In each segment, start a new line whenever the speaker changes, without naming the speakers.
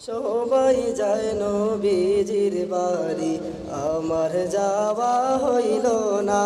সবাই যায় নবীজির বাড়ি। আমার যাওয়া হইল না।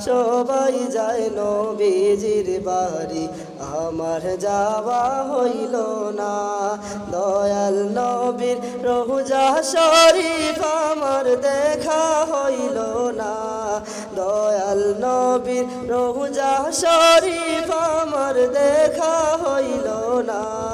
সবাই যায় নবীজির বাড়ি। আমার যাওয়া হইল না। দয়াল নবীর রহুজা শরীফ আমার দেখা হইল না। দয়াল নবীর রহুজা শরীফ আমার দেখা হইল না।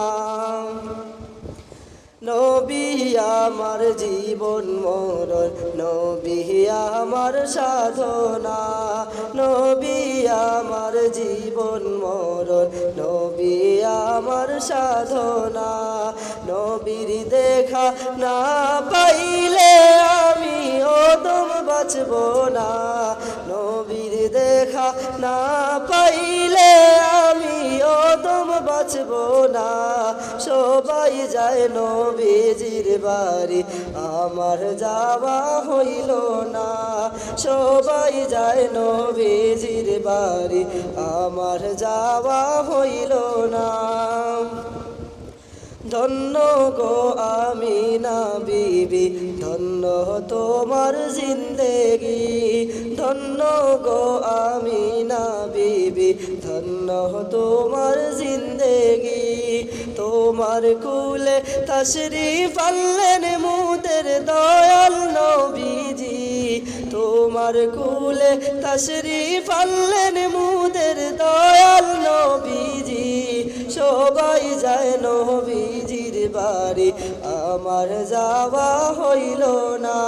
নবী আমার জীবন মরণ, নবী আমার সাধনা, নবী আমার জীবন মরণ, নবী আমার সাধনা, নবীর দেখা না পাইলে আমি ওদম বাঁচব না, নবীর দেখা না পাইলে বাঁচব না। সবাই যায় নবীজির বাড়ি। আমার যাওয়া হইল না। সবাই যায় নবীজির বাড়ি। আমার যাওয়া হইল না। ধন্য গো আমি না বিবি, ধন্য তোমার জিন্দেগি। ধন্য গো আমি না বিবি, ধন্য তোমার জিন্দেগি। তোমার কুলে তশরিফ আনলেন মুদের দয়াল নবীজি। তোমার কুলে তশরিফ আনলেন মুদের দয়াল নবীজি। সবাই যায় নবীজির বাড়ি, আমার যাওয়া হইল না।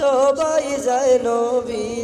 সবাই যায় নবীজির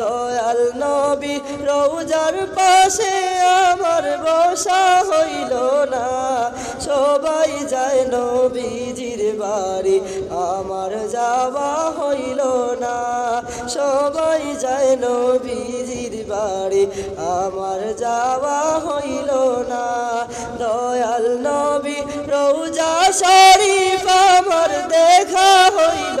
দয়াল নবী, রৌজার পাশে আমার বসা হইল না। সবাই যায় নবীজির বাড়ি, আমার যাওয়া হইল না। সবাই যায় নবীজির বাড়ি, আমার যাওয়া হইল না। দয়াল নবী, রৌজা শরীফ আমার দেখা হইল